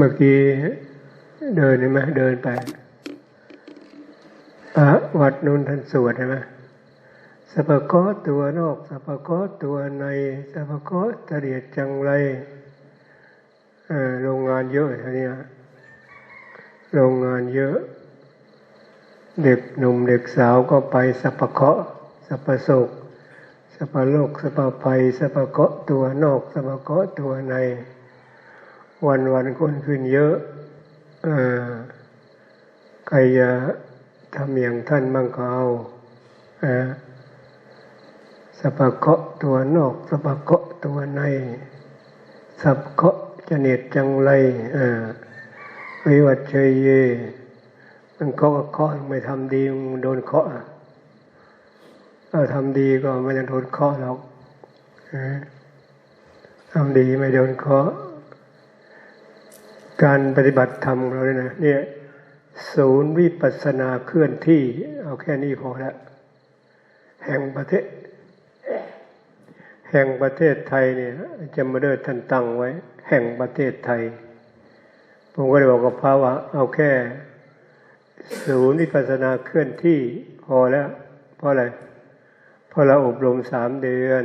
เมื่อกี้เดินใช่ไหมเดินไปพระวัดนู้นท่านสวดใช่ไหมสัพพะตัวนอกสัพพะตัวในสัพพะตะเดียดจังไรโรงงานเยอะท่านี้โรงงานเยอะ เด็กหนุ่มเด็กสาวก็ไปสัพพะสัพพะโศกสัพพโลกสัพพภัยสัพพะตัวนอกสัพพะตัวใน วันวันคนขึ้นเยอะอใครจะทำอย่างท่านบ้างก็เอาสปะเกาะตัวนอกสปะเกาะตัวในสับเกาะจเนตจังไรวิวัตเชยเย มันเคาะเคาะไม่ทำดีมันโดนเคาะถ้าทำดีก็ไม่จะโดนเคาะหรอกทำดีไม่โดนเคาะ การปฏิบัติธรรมเราเนี่ยนะเนี่ยศูนย์วิปัสนาเคลื่อนที่ เอาแค่นี้พอแล้วแห่งประเทศ แห่งประเทศไทยเนี่ยจะมาเดินท่านตั้งไว้ แห่งประเทศไทย ผมก็เลยบอกกับพระว่า เอาแค่ ศูนย์วิปัสนาเคลื่อนที่พอแล้ว เพราะอะไรเพราะเราอบรมสามเดือน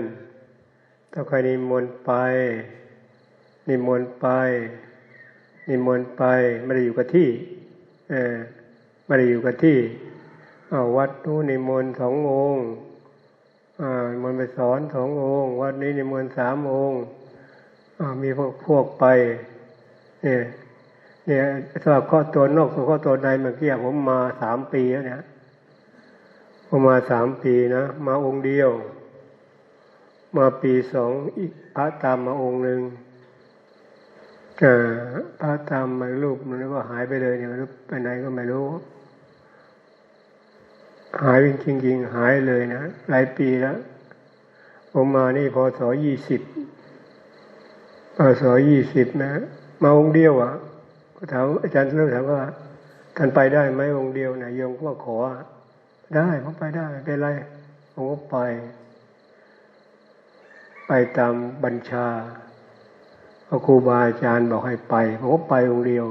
ถ้าใครนิมนต์ไป นิมนต์ไป นิมนต์ไปไม่ได้อยู่กับที่ไม่ได้อยู่กับที่วัดนู้นนิมนต์สององค์มันไปสอนสององค์ วัดนี้นิมนต์สามองค์มีพวกพวกไป เนี่ยเนี่ยสำหรับข้อตัวนอกส่วนข้อตัวในเมื่อกี้ผมมาสามปีแล้วเนี่ยผมมาสามปีนะมาองค์เดียว มาปีสองอีกพระตามมาองค์หนึ่ง พระตามมารูปมันก็หายไปเลยเนี่ยไม่รู้ไปไหนก็ไม่รู้ หายจริงจริงหายเลยนะหลายปีแล้วผมมานี่พอสอยี่สิบพอสอยี่สิบนะ มาองค์เดียวอะก็ถามอาจารย์เลิกถามว่าท่านไปได้ไหมองค์เดียวนะโยมก็ขอ ได้ผมไปได้ไม่เป็นไรผมก็ไป ไปตามบัญชา พระครูบาอาจารย์บอกให้ไปผมก็ไปองเดียว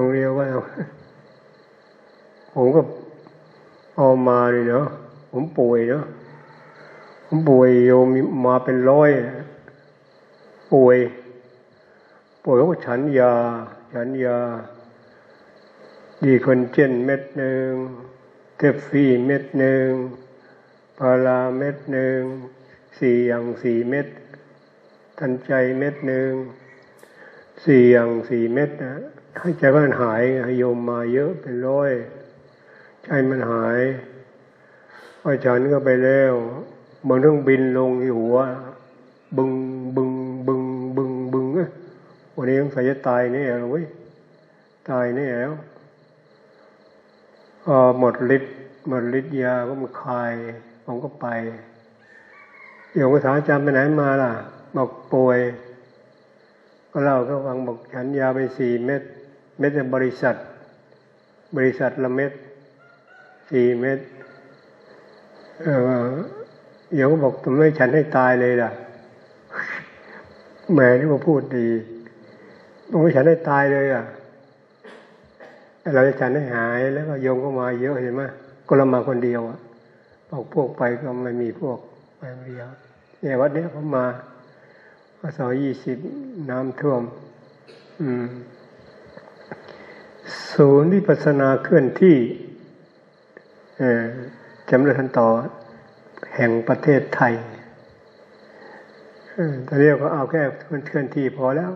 องเดียวก็ผมก็พอมาเลยเนาะผมป่วยเนาะผมป่วยโยมมาเป็นร้อยป่วย ป่วยก็ฉันยา ฉันยา ดีคนเจนเม็ดหนึ่งเทฟฟี่เม็ดหนึ่งพาราเม็ดหนึ่งสี่อย่างสี่เม็ด ทันใจเม็ดหนึ่งสี่อย่างสี่เม็ดนะให้ใจมันหายโยมมาเยอะเป็นร้อยใจมันหายพอฉันก็ไปแล้วเหมันต้องบินลงที่หัว บึงบึงบึงบึงบึงวันนี้ต้องใส่จะตายนี่แล้วเว้ยตายนี่แล้วพอหมดฤทธิ์หมดฤทธิ์ยาก็มันคลายผมก็ไปโยมก็ถามอาจารย์ไปไหนมาล่ะ บอกป่วย ก็เล่าก็ฟังบอกฉันยาไปสี่เม็ดเม็ดบริษัท บริษัทละเม็ดสี่เม็ดเออเดี๋ยวก็บอกทำไมฉันให้ตายเลยล่ะแม่ที่มาพูดดีบอกว่าฉันให้ตายเลยอะเราจะฉันให้หายแล้วก็โยมก็มาเยอะเห็นไหมก็เรามาคนเดียวอะบอกพวกไปก็ไม่มีพวกไปคนเดียวเนี่ยวัดนี้เขามา พศยี่สิบน้ำท่วม ศูนย์วิปัสนาเคลื่อนที่จำเริญทันต่อแห่งประเทศไทยตอนนี้ก็เอาแค่เคลื่อนที่พอแล้ว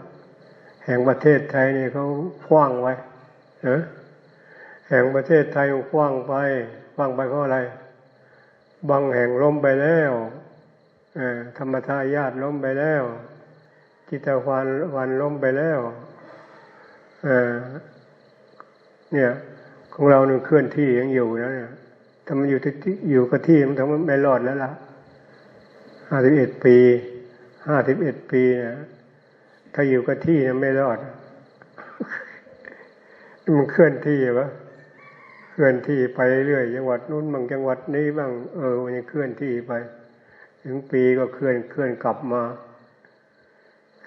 แห่งประเทศไทยนี่เขาคว้างไว้แห่งประเทศไทยคว้างไปคว้างไปเพราะอะไร บางแห่งล้มไปแล้วธรรมทายาทล้มไปแล้ว จิตวันวันล้มไปแล้วเนี่ย ของเราหนึ่งเคลื่อนที่ยังอยู่นะเนี่ยถ้ามันอยู่ที่อยู่กับที่มันทำมันไม่รอดแล้วล่ะห้าสิบเอ็ดปีห้าสิบเอ็ดปีเนี่ยถ้าอยู่กับที่เนี่ยไม่รอด มันเคลื่อนที่วะเคลื่อนที่ไปเรื่อยจังหวัดนู้นบางจังหวัดนี้บ้างเออมันยังเคลื่อนที่ไป ถึงปีก็เคลื่อนเคลื่อนกลับมา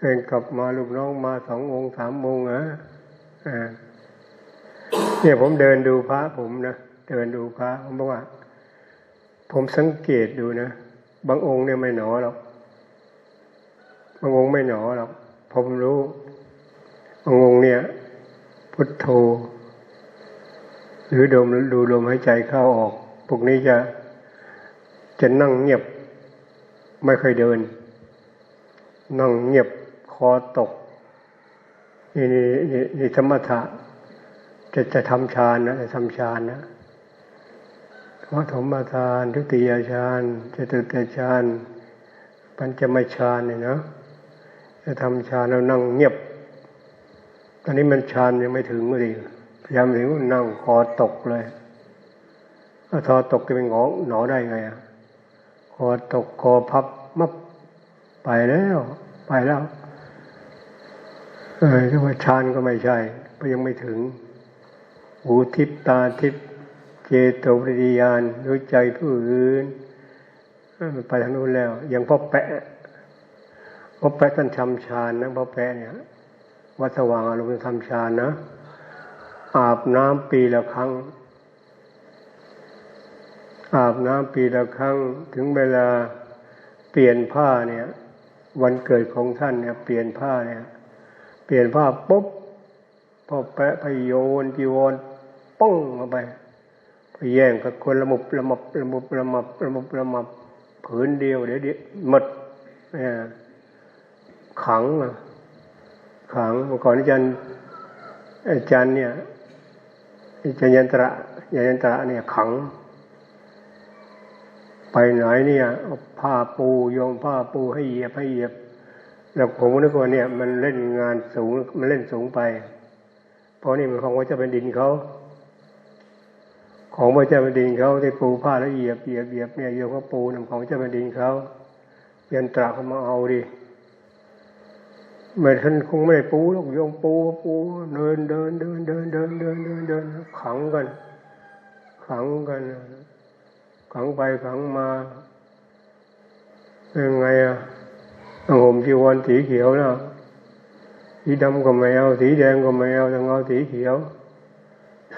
เกินกลับมาลูกน้องมาสององค์สามองค์เหรออ่าเนี่ยผมเดินดูพระผมนะเดินดูพระผมบอกว่า ผมสังเกตดูนะบางองค์เนี่ยไม่หนอหรอกบางองค์ไม่หนอหรอกผมรู้บางองค์เนี่ย พุทโธ หรือดมดูลมหายใจเข้าออกพวกนี้จะจะนั่งเงียบ ไม่เคยเดิน นั่งเงียบ คอตก นี่นี่นี่นี่ธรรมถะจะจะทำฌานนะจะทำฌานนะวัฏมฌานทุติยฌานจตุตฌานปัญจมฌานเนี่ยนะจะทำฌานแล้วนั่งเงียบ ตอนนี้มันฌานยังไม่ถึงเลยพยายามถึงนั่งคอตกเลยถ้าทอตกจะเป็นหงอหนอได้ไงอะคอตกคอพับมับไปแล้ว ไปแล้ว เออที่ว่าฌานก็ไม่ใช่เพราะยังไม่ถึงหูทิพตาทิพเจโตปริยานรู้ใจผู้อื่นไปทางนู้นแล้วยังพ่อแปะพ่อแปะท่านทำฌานนะพ่อแปะเนี่ยวัดสว่างอารมณ์ทำฌานนะอาบน้ำปีละครั้ง อาบน้ำปีละครั้ง ถึงเวลาเปลี่ยนผ้าเนี่ย วันเกิดของท่านเนี่ย เปลี่ยนผ้าเนี่ย ปลี่ยนผ้าปุ๊บพอแปะไปโยนจีวรป้องมาไปไปแย่งกับคนละมุบละมับละมุบละมับละมุบละมับผืนเดียวเดี๋ยวเดี๋ยวหมดเนี่ยขังอะขังเมื่อก่อนอาจารย์อาจารย์เนี่ยอาจารย์ยันตระยันตระเนี่ยขัง ไปไหนเนี่ยเอาผ้าปูโยมผ้าปูให้เหยียบให้เหยียบ แล้วผมนึกว่าเนี่ย มันเล่นงานสูงมันเล่นสูงไป เพราะนี่มันของพระเจ้าแผ่นดินเขาของพระเจ้าแผ่นดินเขาที่ปูผ้าแล้วเหยียบเหยียบเหยียบเนี่ยโยมเขาปูนำของเจ้าแผ่นดินเขายันตระเขามาเอาดิไม่ท่านคงไม่ได้ปูหรอกโยมปูปูเดินเดินเดินเดินเดินเดินเดินเดินขังกัน ขังกัน ขังไปขังมาเป็นไงอะ ห่มจีวรสีเขียวนะสีดำก็ไม่เอา สีแดงก็ไม่เอาต้องเอาสีเขียว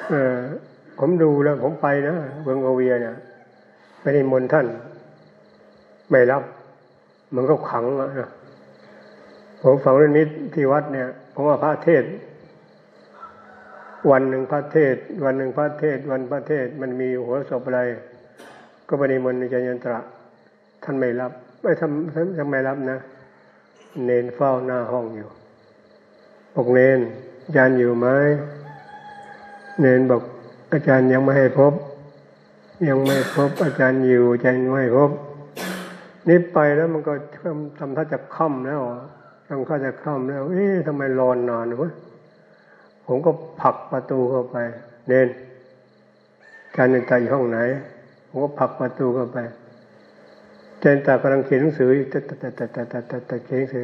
เออผมดูแล้ว ผมไปนะเบืองโอเวียเนี่ยไม่ได้มนท่าน ไม่รับ มันก็ขังนะผมฟังเรื่องนี้ที่วัดเนี่ยผมว่าพระเทศ วันหนึ่งพระเทศ วันหนึ่งพระเทศ วันพระเทศ มันมีหัวศพอะไร ก็ปฏิมนต์ในใจยันตระ ท่านไม่รับไม่ทำท่านไม่รับนะ เนนเฝ้าหน้าห้องอยู่บอกเนนอาจารย์อยู่ไหมเนนบอกอาจารย์ยังไม่ให้พบ ยังไม่พบอาจารย์อยู่อาจารย์ไม่พบนี่ไปแล้วมันก็ทำท่าจะค่ำแล้วทำท่าจะค่ำแล้ว เอ๊ะทำไมรอนนานวะผมก็ผลักประตูเข้าไป เนนอาจารย์ในใจห้องไหน ผมก็ผลักประตูเข้าไป เจนตากำลังเขียนหนังสืออยู่แต่แต่แต่แต่แต่แต่แต่เขียนหนังสือ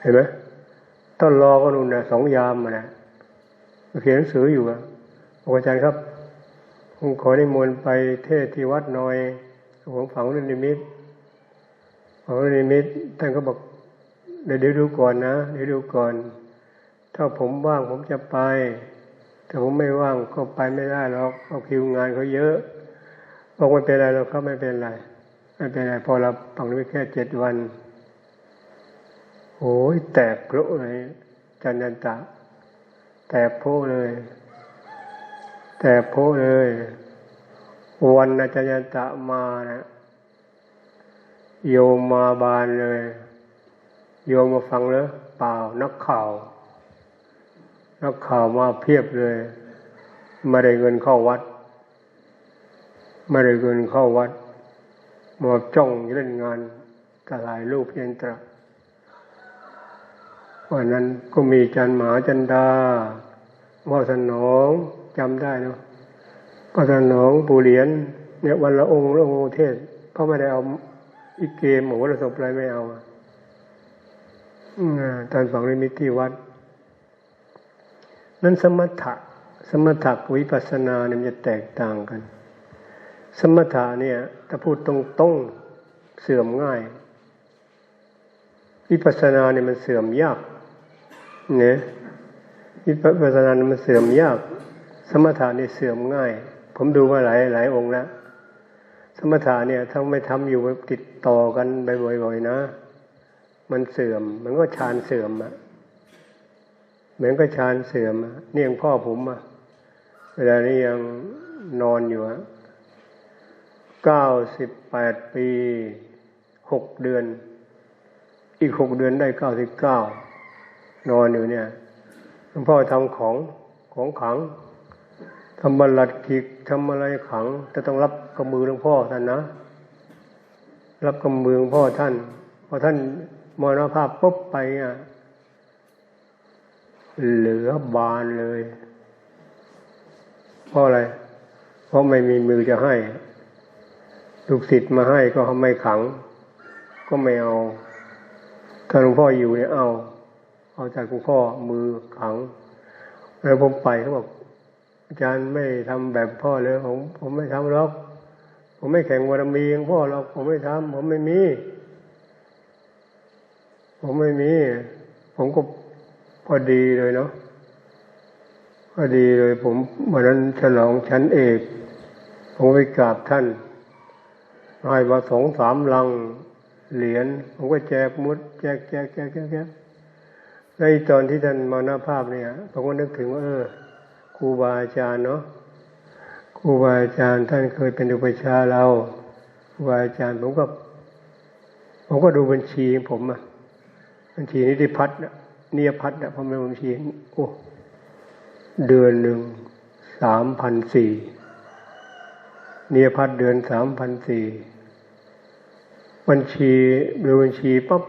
เห็นไหมต้นรอก็นู่นนะสองยามมานะเขียนหนังสืออยู่อะอาจารย์ครับผมขอได้มนต์ไปเทศที่วัดหน่อยผมฝังเรื่องนิมิตฝังเรื่องนิมิตท่านก็บอกเดี๋ยวดูก่อนนะเดี๋ยวดูก่อน ถ้าผมว่างผมจะไป แต่ผมไม่ว่างก็ไปไม่ได้หรอกเอาคิวงานเขาเยอะ บอกไม่เป็นไรเราเขาไม่เป็นไรไม่เป็นไรพอเราฟังได้แค่เจ็ดวันโอ้ยแตกโผล่เลยจันยันตะ แตกโผล่เลย แตกโผล่เลย วันอาจารยันตะมานะโยมมาบานเลย โยมมาฟังเลยเปล่านักข่าว นักข่าวมาเพียบเลยไม่ได้เงินเข้าวัด ไม่ได้เงินเข้าวัดมาจ้องเล่นงานกระลายรูปเยนตระวันนั้นก็มีจันหมาจันดาว่าสนองจำได้เนาะก็สนองปูเหรียญเนี่ยวันละองค์ละองค์เทศเขาไม่ได้เอาอีกเกมหรือว่าระสบอะไรไม่เอาตอนฝังในมิติวัด นั้นสมถะ สมถะวิปัสสนาเนี่ยมันจะแตกต่างกัน สมถะเนี่ยถ้าพูดตรงๆเสื่อมง่าย วิปัสสนาเนี่ยมันเสื่อมยากเนี่ยวิปัสสนาเนี่ยมันเสื่อมยาก สมถะเนี่ยเสื่อมง่าย ผมดูมาหลายหลายองค์แล้วสมถะเนี่ยถ้าไม่ทำอยู่ติดต่อกันบ่อยๆนะ มันเสื่อม มันก็ฌานเสื่อมอะเหมือนก็ฌานเสื่อมอะเนี่ยย่างพ่อผมอะเวลานี้ยังนอนอยู่อะ ก้าสิบแปดปีหกเดือน อีกหกเดือนได้เก้าสิบเก้านอนอยู่เนี่ยหลวงพ่อทำของของขังทำบัลลัดกิกทำอะไรขังจะต้องรับกำมือหลวงพ่อท่านนะ รับกำมือหลวงพ่อท่านพอท่านมรณภาพปุ๊บไปอะเหลือบานเลย เพราะอะไร เพราะไม่มีมือจะให้ ลูกศิษย์มาให้ก็ไม่ขัง ก็ไม่เอาถ้าหลวงพ่ออยู่เนี่ยเอา เอาจากหลวงพ่อมือขัง แล้วผมไปเขาบอกอาจารย์ไม่ทำแบบพ่อเลยผมผมไม่ทำหรอกผมไม่แข่งวารมีของพ่อหรอกผมไม่ทำผมไม่มี ผมไม่มี ผมก็พอดีเลยเนาะพอดีเลยผมวันนั้นฉลองชั้นเอก ผมไปกราบท่าน ให้มาสองสามลังเหรียญผมก็แจกมุด แจกแจกแจกแจกแจกในตอนที่ท่านมรณภาพเนี่ยผมก็นึกถึงว่าเออครูบาอาจารย์เนาะครูบาอาจารย์ท่านเคยเป็นอุปชาเราครูบาอาจารย์ผมก็ผมก็ดูบัญชีของผมอะบัญชีนิติพัฒน์นะเนียพัฒน์นะผมเป็นบัญชีโอ้เดือนหนึ่งสามพันสี่ เนียพัฒน์เดือนสามพันสี่บัญชีดูบัญชีปั๊บ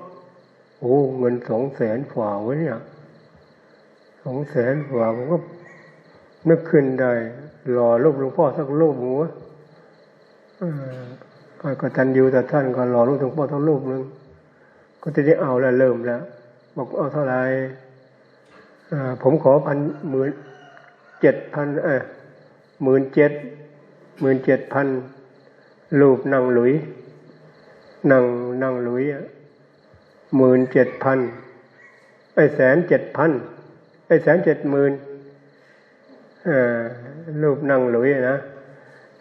โอ้เงินสองแสนฝ่าวะเนี่ยสองแสนฝ่าผมก็นึกขึ้นได้หล่อรูปหลวงพ่อสักรูปหัวก็ตันยูแต่ท่านก็หล่อรูปหลวงพ่อทั้งรูปหนึ่งก็จะได้เอาแล้วเริ่มแล้ว บอกเอาเท่าไหร่ผมขอพันหมื่นเจ็ดพันเออหมื่นเจ็ด หมื่นเจ็ดพันรูปนั่งหลุยนั่งนั่งหลุยหมื่นเจ็ดพันไอแสนเจ็ดพันไอแสนเจ็ดหมื่นรูปนั่งหลุยนะ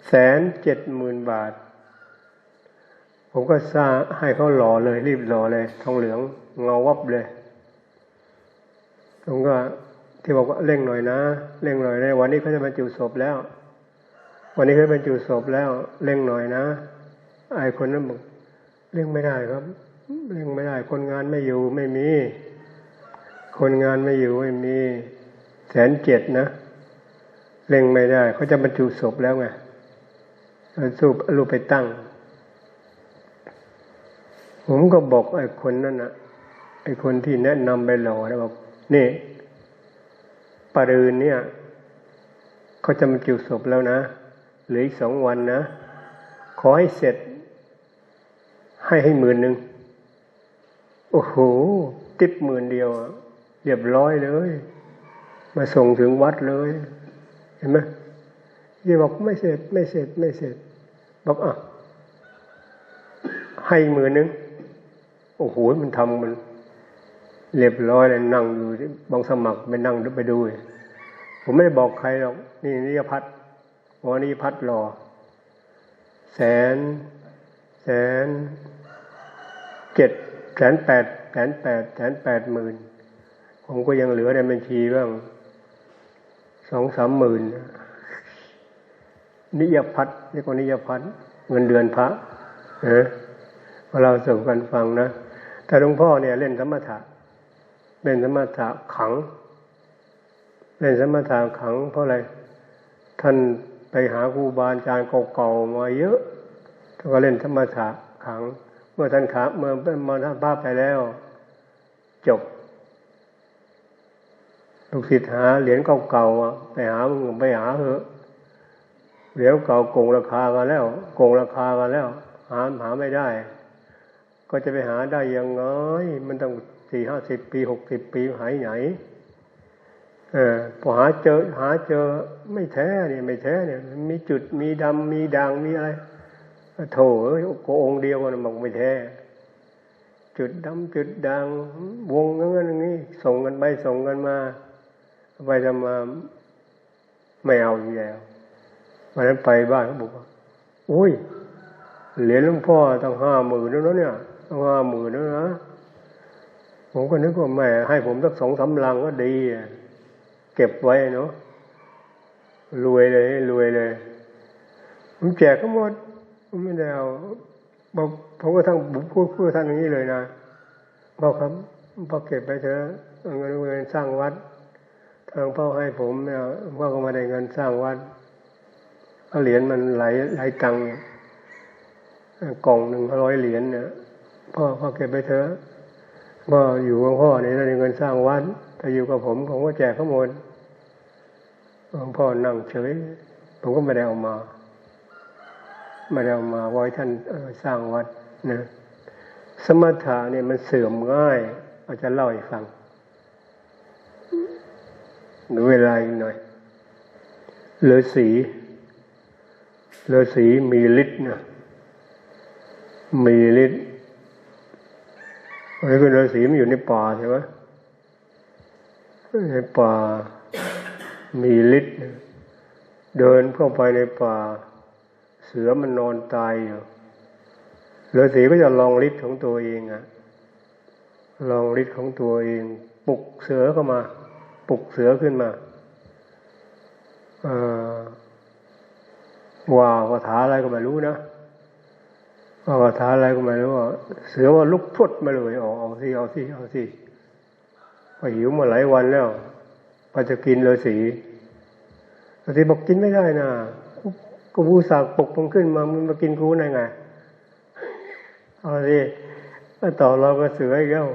แสนเจ็ดหมื่นบาท ผมก็สร้างให้เขาหล่อเลย รีบหล่อเลย ทองเหลืองเงาวับเลย ผมก็ที่บอกว่าเร่งหน่อยนะ เร่งหน่อยในวันนี้เขาจะบรรจุศพแล้ว วันนี้เขาบรรจุศพแล้วเร่งหน่อยนะไอ้คนนั้นบอกเร่งไม่ได้ครับเร่งไม่ได้ คนงานไม่อยู่ไม่มี คนงานไม่อยู่ไม่มีแสนเจ็ดนะเร่งไม่ได้เขาจะบรรจุศพแล้วไงสูบรูปไปตั้ง ผมก็บอกไอ้คนนั้นนะไอ้คนที่แนะนำไปหล่อแล้วบอกนี่ปารืนเนี่ยเขาจะบรรจุศพแล้วนะ เหลืออีกสองวันนะ ขอให้เสร็จ ให้ให้หมื่นหนึ่งโอ้โห ติบหมื่นเดียวเรียบร้อยเลย มาส่งถึงวัดเลย เห็นไหมยี่บอกไม่เสร็จ ไม่เสร็จ ไม่เสร็จ บอกอะให้หมื่นหนึ่งโอ้โหมันทำมันเรียบร้อยเลยนั่งอยู่บางสมัครไปนั่งไปดู ผมไม่ได้บอกใครหรอก นี่นิยพัฒน์ วันนี้พัดรอแสน แสนเจ็ดแสนแปดแสนแปดแสนแปดหมื่นผมก็ยังเหลือในบัญชีบ้างสองสามหมื่นนิยพัฒน์เรียกว่านิยพัฒน์เงินเดือนพระเออเราส่งกันฟังนะแต่หลวงพ่อเนี่ยเล่นสมถะเล่นสมถะขัง เล่นสมถะขังเพราะอะไรท่าน ไปหาครูบาอาจารย์เก่าๆมาเยอะท่านก็เล่นสมถะขัง เมื่อท่านขาเมื่อเมาท่านภาพไปแล้ว จบลูกศิษย์หาเหรียญเก่าๆไปหาไปหาเหอะเหรียญเก่าโกงราคากันแล้วโกงราคากันแล้ว หาหาไม่ได้ ก็จะไปหาได้ยังไงมันต้องสี่ห้าสิบปีหกสิบปีหายไหน เออพอหาเจอ หาเจอไม่แท้เนี่ยไม่แท้เนี่ยมีจุดมีดำมีด่างมีอะไรโถโกองเดียวกันบอกไม่แท้ จุดดำจุดดังวงนั้นอย่างนี้ ส่งกันไปส่งกันมา ไปทำมาไม่เอาอีกแล้ววันนั้นไปบ้านเขาบอกว่าอุ้ยเหรียญหลวงพ่อต้องห้าหมื่นแล้วเนี่ยต้องห้าหมื่นแล้วนะผมก็นึกว่าแม่ให้ผมสักสองสามลังก็ดีอะ เก็บไว้เนาะรวยเลยรวยเลยผมแจกก็หมดผมไม่ได้เอาบอกผมก็ทั้งบุพูดพูดท่านอย่างนี้เลยนะบอกครับพอเก็บไปเถอะเงินเงินสร้างวัด ทางพ่อให้ผมเนี่ยพ่อก็มาได้เงินสร้างวัดเหรียญมันไหลไหลตังค์กล่องหนึ่งร้อยเหรียญเนี่ยพ่อพ่อเก็บไปเถอะพ่ออยู่กับพ่อเนี่ยได้เงินสร้างวัด ถ้าอยู่กับผมผมก็แจกขาหมดหลวงพ่อนั่งเฉย ผมก็ไม่ได้เอามาไม่ได้เอามาไว้ท่านสร้างวัดนะสมถะเนี่ยมันเสื่อมง่ายเอาจะเล่าให้ฟังหรือเวลาอีกหน่อยฤาษีฤาษีมีฤทธิ์นะมีฤทธิ์อะไรก็ฤาษีมันอยู่ในป่าใช่ไหม ในป่ามีฤทธิ์เดินเข้าไปในป่า เสือมันนอนตายอยู่ฤาษีก็จะลองฤทธิ์ของตัวเองอะลองฤทธิ์ของตัวเอง ปลุกเสือเข้ามา ปลุกเสือขึ้นมาว่าคาถาอะไรก็ไม่รู้นะว่าคาถาอะไรก็ไม่รู้ว่าเสือว่าลุกพรวดมาเลยเอาเอาสิเอาสิเอาสิ พอหิวมาหลายวันแล้วพอจะกินฤาษีฤาษีบอกกินไม่ได้นะกูผู้สากปกมันขึ้นมามึงมากินกูได้ไงเอาสิต่อเราก็เสืออีกแล้ว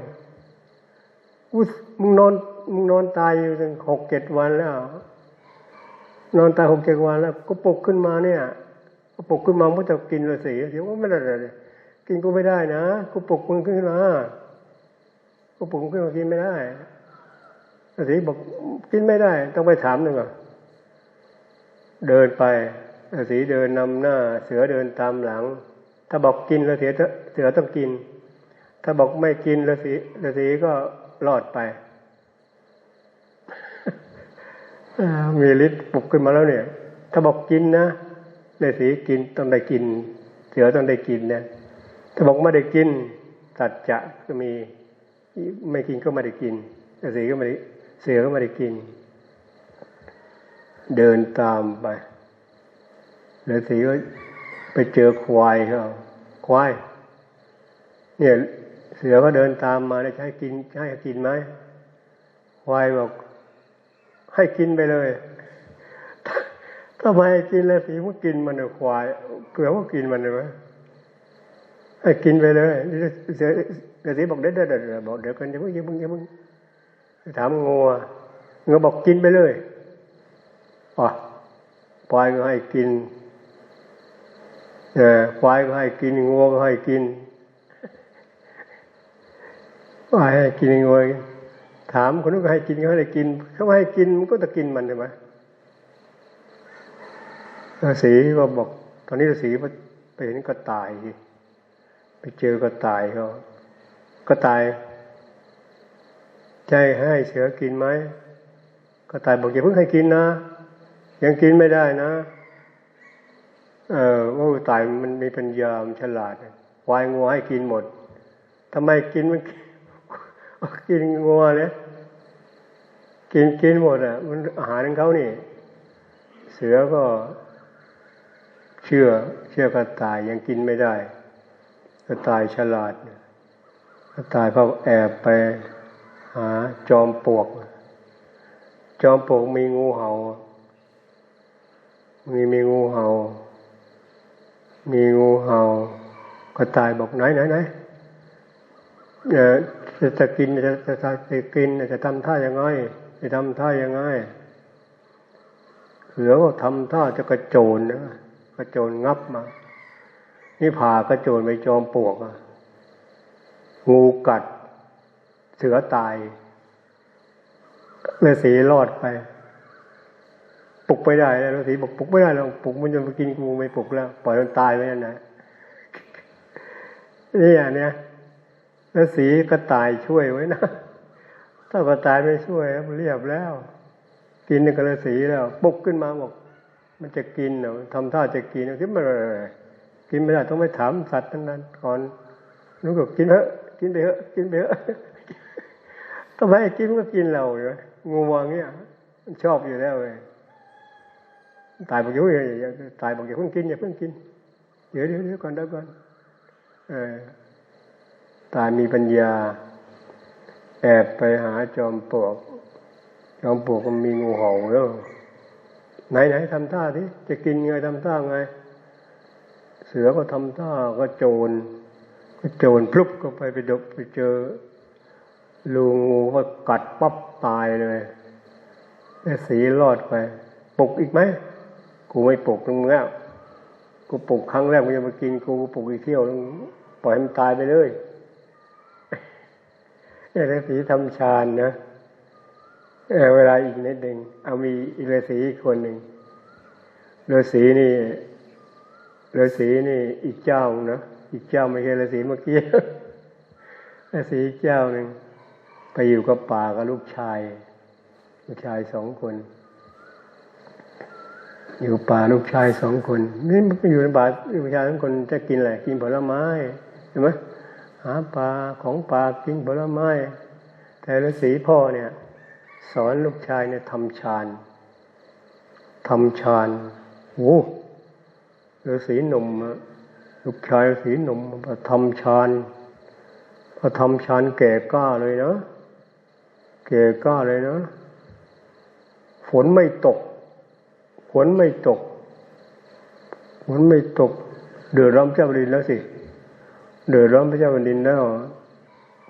มึงนอนมึงนอนตายอยู่ตั้งหกเจ็ดวันแล้ว นอนตายหกเจ็ดวันแล้ว ก็ปกขึ้นมาเนี่ยก็ปกขึ้นมาเมื่อจะกินฤาษีเดี๋ยวว่าไม่ได้เลยกินกูไม่ได้นะกูปกมึงขึ้นมากูปกมึงขึ้นมากินไม่ได้ ฤาษีบอกกินไม่ได้ ต้องไปถามหนึ่งอะเดินไปฤาษีเดินนำหน้า เสือเดินตามหลัง ถ้าบอกกินฤาษีเสือต้องกิน ถ้าบอกไม่กินฤาษีฤาษีก็รอดไปมีฤทธิ์ปลุกขึ้นมาแล้วเนี่ย ถ้าบอกกินนะฤาษีกินต้องได้กิน เสือต้องได้กินเนะถ้าบอกไม่ได้กินสัจจะก็มี ไม่กินก็ไม่ได้กินฤาษีก็ไม่ได้ เสือก็ไม่ได้กิน เดินตามไปฤาษีก็ไปเจอควายเขาควาย เนี่ย เสือก็เดินตามมาแล้วให้กินให้กินไหมควายบอกให้กินไปเลยถ้าไมกินแล้วสีมันกินมันเนควายเผื่อว่ากินมันเลยไหมให้กินไปเลยเสือฤาษีบอกเด็ดเด็ดบอกเดี๋ยวกันอย่าเพิ่งอย่าเพิ่งอย่าเพิ่ง ถามงัวงัวบอกกินไปเลยอ๋อควายก็ให้กินเออควายก็ให้กินงัวก็ให้กินควายให้กินงัวถามคนนู้นก็ให้กินก็ให้กิน เขาให้กินมันก็จะกินมันใช่ไหมฤาษีก็บอก ตอนนี้ฤาษีไปเห็นก็ตาย ไปเจอก็ตายเขาก็ตาย ใจให้เสือกินไหมก็ตายบอกอย่าเพิ่งให้กินนะ ยังกินไม่ได้นะ เออว่าตายมันมีปัญญามฉลาดวายงัวให้กินหมดทำไมกินมันกินงัวเนี่ยกินกินหมดอะ มันอาหารของเขานี่ เสือก็เชื่อ เชื่อก็ตายยังกินไม่ได้ก็ตายฉลาดก็ตายเพราะแอบไป หาจอมปลวก จอมปลวกมีงูเห่า มีมีงูเห่า มีงูเห่า ก็ตายบอกไหนไหนไหนเออจะจะกินจะจะจะกินจะทำท่ายังไงจะทำท่ายังไงเสือก็ทำท่าจะกระโจนนะกระโจนงับมา นี่ผ่ากระโจนไปจอมปลวกงูกัด เสือตายฤาษีรอดไป ปลุกไปได้แล้วฤาษีบอกปลุกไม่ได้แล้วปลุกมันจะมากินงูไม่ปลุกแล้ว ปล่อยมันตายไว้นั่นนะนี่อย่างเนี้ยแล้วสีกระต่ายช่วยไว้นะถ้ากระตายไม่ช่วยมันเรียบแล้ว กินกระสีแล้วปุกขึ้นมาบอก มันจะกินเนาะทำท่าจะกินคิดมาเลยกินไม่ได้ต้องไปถามสัตว์ทั้งนั้นก่อนนึกว่ากินเถอะกินไปเถอะกินไปเถอะ ทำไมกินก็กินเราอยู่งูวงเงี้ยมันชอบอยู่แล้วเลยตายบอกอยู่อย่าตายบอกอย่าเพิ่งกินอย่าเพิ่งกินเดี๋ยวเดี๋ยวเดี๋ยวก่อนเดี๋ยวก่อนเออตายมีปัญญา แอบไปหาจอมปลวกจอมปลวกมันมีงูเห่าแล้วไหนไหนทำท่าที่จะกินไงทำท่าไง เสือก็ทำท่าก็โจรก็โจรพลุกก็ไปไปดบไปเจอ ลูงูก็กัดปั๊บตายเลยแต่สีรอดไปปลุกอีกไหมกูไม่ปลุกมึงแล้กูปลุกครั้งแรกมึงจะมากินกูปลุกอีกเที่ยวปล่อยมันตายไปเลยนี่ฤาษีทำฌานนะเเวลาอีกนิดหนึ่งเอามีอีฤาษีอีกคนหนึ่งฤาษีนี่ฤาษีนี่อีกเจ้านะอีกเจ้าไม่ใช่ฤาษีเมื่อกี้ฤาษีเจ้าหนึ่ง ไปอยู่กับป่ากับลูกชาย ลูกชายสองคน อยู่ป่าลูกชายสองคนนี่มันอยู่ในป่าลูกชายสองคนจะกินอะไรกินผลไม้เห็นไหมหาปลาของป่ากินผลไม้ แต่ฤาษีพ่อเนี่ย สอนลูกชายเนี่ยทำฌานทำฌานโอ้ฤาษีหนุ่มลูกชายฤาษีหนุ่มพอทำฌานพอทำฌานแก่กล้าเลยนะ แก่กล้าเลยนะ ฝนไม่ตก ฝนไม่ตก ฝนไม่ตก เดือดร้อนพระเจ้าแผ่นดินแล้วสิ เดือดร้อนพระเจ้าแผ่นดินแล้ว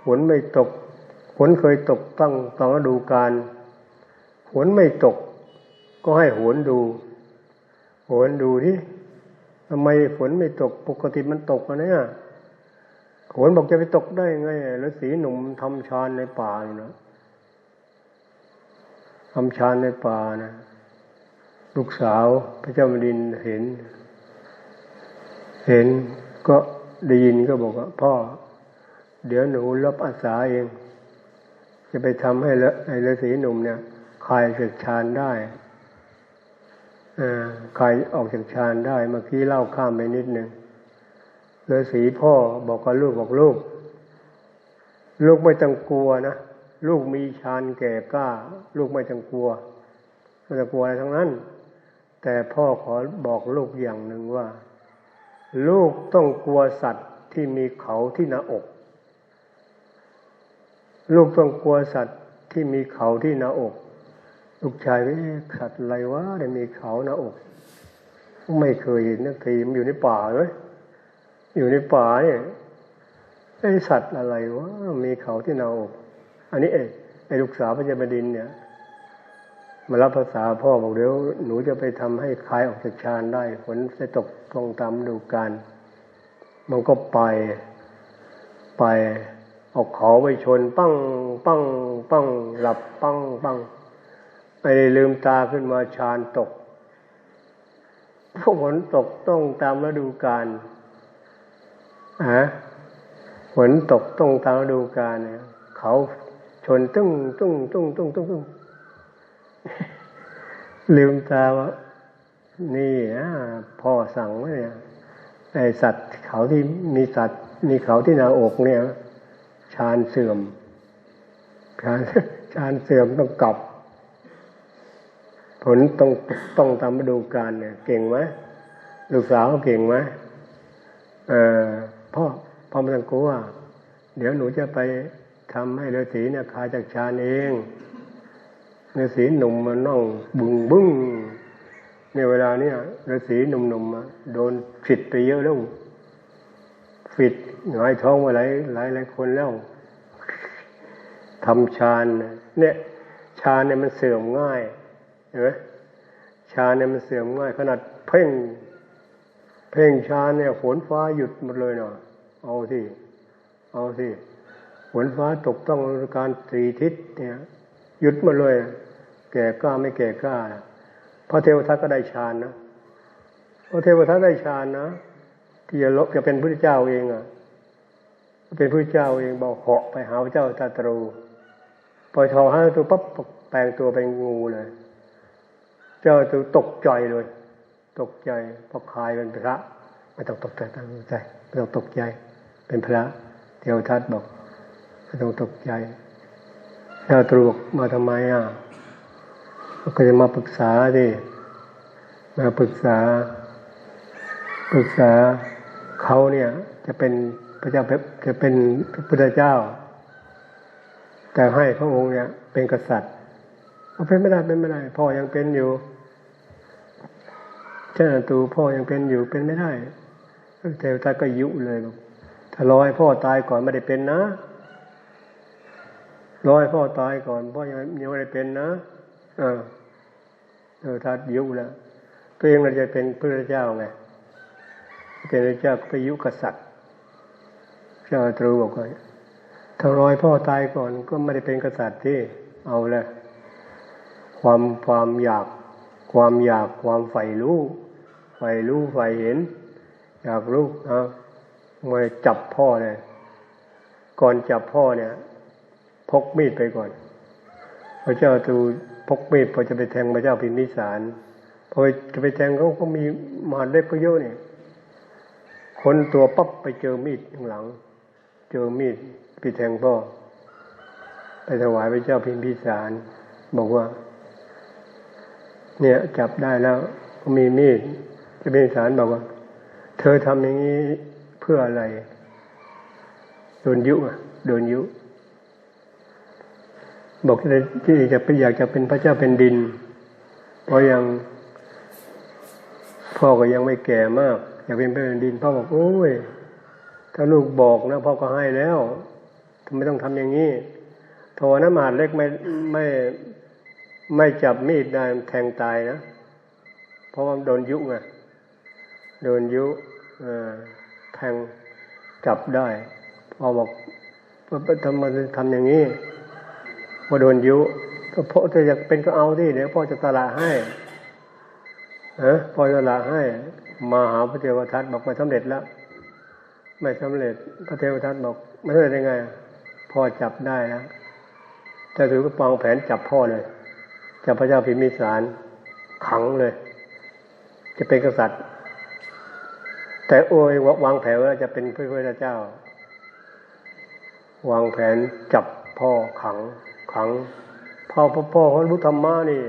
ฝนไม่ตก ฝนเคยตกตั้งตอนฤดูกาล ฝนไม่ตก ก็ให้โหนดูโหนดูที่ทำไมฝนไม่ตก ปกติมันตกอะเนี่ยโหนบอกจะไปตกได้ไงแล้วสีหนุ่มทำฌานในป่าอยู่นะ ทำฌานในป่านะลูกสาวพระเจ้าแผ่นดินเห็น เห็นก็ได้ยินก็บอกว่า พ่อ เดี๋ยวหนูรับอาสาเอง จะไปทำให้ไอ้ฤาษีหนุ่มเนี่ยคลายจากฌานได้คลายออกจากฌานได้ เมื่อกี้เล่าข้ามไปนิดหนึ่งฤาษีพ่อบอกกับลูกบอกลูก ลูกไม่ต้องกลัวนะ ลูกมีฌานแก่กล้า ลูกไม่ต้องกลัวไม่ต้องกลัวอะไรทั้งนั้น แต่พ่อขอบอกลูกอย่างหนึ่งว่า ลูกต้องกลัวสัตว์ที่มีเขาที่หน้าอก ลูกต้องกลัวสัตว์ที่มีเขาที่หน้าอก ลูกชายว่าสัตว์อะไรวะได้มีเขาหน้าอก ไม่เคยเห็นนะเคยมันอยู่ในป่าเลยอยู่ในป่าเนี่ยไอสัตว์อะไรวะมีเขาที่หน้าอก อันนี้เองไอ้ลูกสาวพระเจ้าแผ่นดินเนี่ยมารับภาษาพ่อบอกเดี๋ยวหนูจะไปทำให้คลายออกจากฌานได้ฝนจะตกตรงตามดูการมันก็ไปไปเอาเขาไปชน ปั้งปั้งปั้งหลับปั้งปั้งไปลืมตาขึ้นมาฌานตกฝนตกต้องตามฤดูกาลฮะฝนตกต้องตามฤดูกาลเนี่ยเขา ชนตึ้งตึ้งตึ้งตึ้งตึ้งตึ้งลืมตาว่านี่นะพ่อสั่งไว้เนี่ยไอสัตว์เขาที่มีสัตว์ มีเขาที่หน้าอกเนี่ยชานเสื่อมชานชานเสื่อมต้องกลับ ผลต้องต้องตามฤดูกาลเนี่ย เก่งไหมลูกสาวเก่งไหมเออพ่อพ่อไม่ต้องกลัวเดี๋ยวหนูจะไป ทำให้ฤาษีเนี่ยคลายจากฌานเองฤาษีหนุ่มมันน่องบึงบึ้งในเวลาเนี้ยฤาษีหนุ่มๆโดนผิดไปเยอะแล้วผิดหงายท้องมาหลายหลายหลายคนแล้วทำฌานเนี่ยฌานเนี่ยมันเสื่อมง่ายเห็นไหมฌานเนี่ยมันเสื่อมง่าย ขนาดเพ่ง เพ่งฌานเนี่ยฝนฟ้าหยุดหมดเลยเนาะเอาสิเอาสิ นฟ้าตกต้องการสีทิศเนี่ย หยุดมาเลย แก่กล้าไม่แก่กล้าพระเทวทัตก็ได้ฌานนะพระเทวทัตได้ฌานนะที่จะลบจะเป็นพระเจ้าเองอะเป็นผู้เจ้าเองบอกเหาะไปหาพระเจ้าตาตรูพอยทอห้าตัวปั๊บแปลงตัวเป็นงูเลย เจ้าตัวตกใจเลย ตกใจพอคลายเป็นพระไม่ต้องตกใจไม่ต้องตกใจไม่ต้องตกใจ เป็นพระ เทวทัตบอก ไม่ต้องตกใจเจ้าตรูบอกมาทำไมอะก็จะมาปรึกษาดิมาปรึกษา ปรึกษาเขาเนี่ย จะเป็นพระเจ้าเพจะเป็นพระพุทธเจ้า แต่ให้พระองค์เนี่ยเป็นกษัตริย์เอาเป็นไม่ได้เป็นไม่ได้พ่อยังเป็นอยู่เจ้าตูพ่อยังเป็นอยู่เป็นไม่ได้เทวทัตก็ยุเลยบอกถ้ารอให้พ่อตายก่อนไม่ได้เป็นนะ รอให้พ่อตายก่อนพ่อยังยังไม่ได้เป็นนะเออเทวทัตยุแล้วตัวเองเราจะเป็นพระเจ้าไงเป็นพระเจ้าไปยุกษัตริย์เจ้าตรูบอกว่าถ้ารอยพ่อตายก่อนก็ไม่ได้เป็นกษัตริย์ที่เอาเลยความความอยากความอยากความใฝ่รู้ใฝ่รู้ใฝ่เห็น อยากรู้นะมาจับพ่อเลยก่อนจับพ่อเนี่ย พกมีดไปก่อน พระเจ้าตูพกมีดพอจะไปแทงพระเจ้าพิมพิสารพอจะไปแทงเขาก็มีมหาเล็กก็เยอะเนี่ยคนตัวปั๊บไปเจอมีดข้างหลัง เจอมีดไปแทงพ่อไปถวายพระเจ้าพิมพิสาร บอกว่า เนี่ยจับได้แล้วมีมีดจะพิมพิสารบอกว่า เธอทำอย่างนี้เพื่ออะไรโดนยุอะโดนยุ บอกที่จะไปอยากจะเป็นพระเจ้าเป็นดิน เพราะยัง พ่อก็ยังไม่แก่มาก อยากเป็นพระเจ้าเป็นดิน พ่อบอกโอ้ย ถ้าลูกบอกนะพ่อก็ให้แล้วทำไมต้องทำอย่างนี้โทนะมหาเล็กไม่ไม่ไม่จับมีดได้แทงตายนะ เพราะว่าโดนยุไงโดนยุแทงจับได้พ่อบอกทำไมทำอย่างนี้ พอโดนยุก็พ่อจะอยากเป็นก็เอาที่เดี๋ยวพ่อจะตลาให้ฮะพ่อจะตลาให้ มาหาพระเทวทัตบอกไม่สำเร็จแล้ว ไม่สำเร็จ พระเทวทัตบอก ไม่สำเร็จได้ไง พ่อจับได้แล้วแต่ถือว่าปองแผนจับพ่อเลยจับพระเจ้าพิมิสารขังเลย จะเป็นกษัตริย์ แต่โอ้ยวางแผนว่าจะเป็นพระพุทธเจ้า วางแผนจับพ่อขัง ขังพ่อพ่อพ่อเขารู้ธรรมะนี่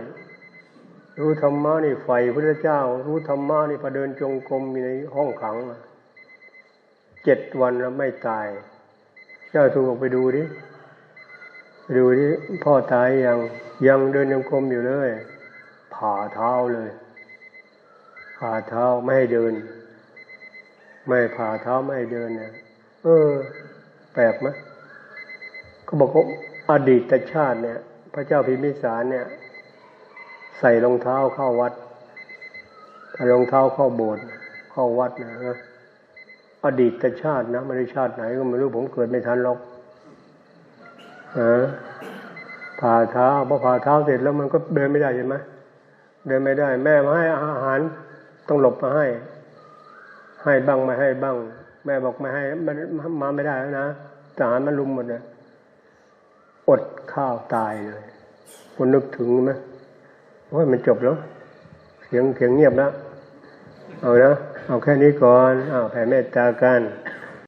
รู้ธรรมะนี่ไฟพระเจ้า รู้ธรรมะนี่พอเดินจงกรมอยู่ในห้องขังเจ็ดวันแล้วไม่ตาย เจ้าทูกไปดูดิดูที่พ่อตายยังยังเดินยังกรมอยู่เลย ผ่าเท้าเลย ผ่าเท้าไม่ให้เดิน ไม่ผ่าเท้าไม่ให้เดินเนี่ยเออ แปลกไหมก็บอกว่า อดีตชาติเนี่ย พระเจ้าพิมิสารเนี่ย ใส่รองเท้าเข้าวัดรองเท้าเข้าโบสถ์เข้าวัดนะอดีตชาตินะไม่ได้ชาติไหนก็ไม่รู้ผมเกิดไม่ทันหรอกฮะผ่าเท้าพอผ่าเท้าเสร็จแล้วมันก็เดินไม่ได้ใช่ไหมเดินไม่ได้ แม่มาให้อาหารต้องหลบมาให้ ให้บ้างไม่ให้บ้าง แม่บอกไม่ให้มันมาไม่ได้แล้วนะทหารมันลุมหมดเลย อดข้าวตายเลยคนนึกถึงไหมโอ้ยมันจบแล้ว เสียงเสียงเงียบแล้ว เอานะเอาแค่นี้ก่อนเอาแผ่เมตตากัน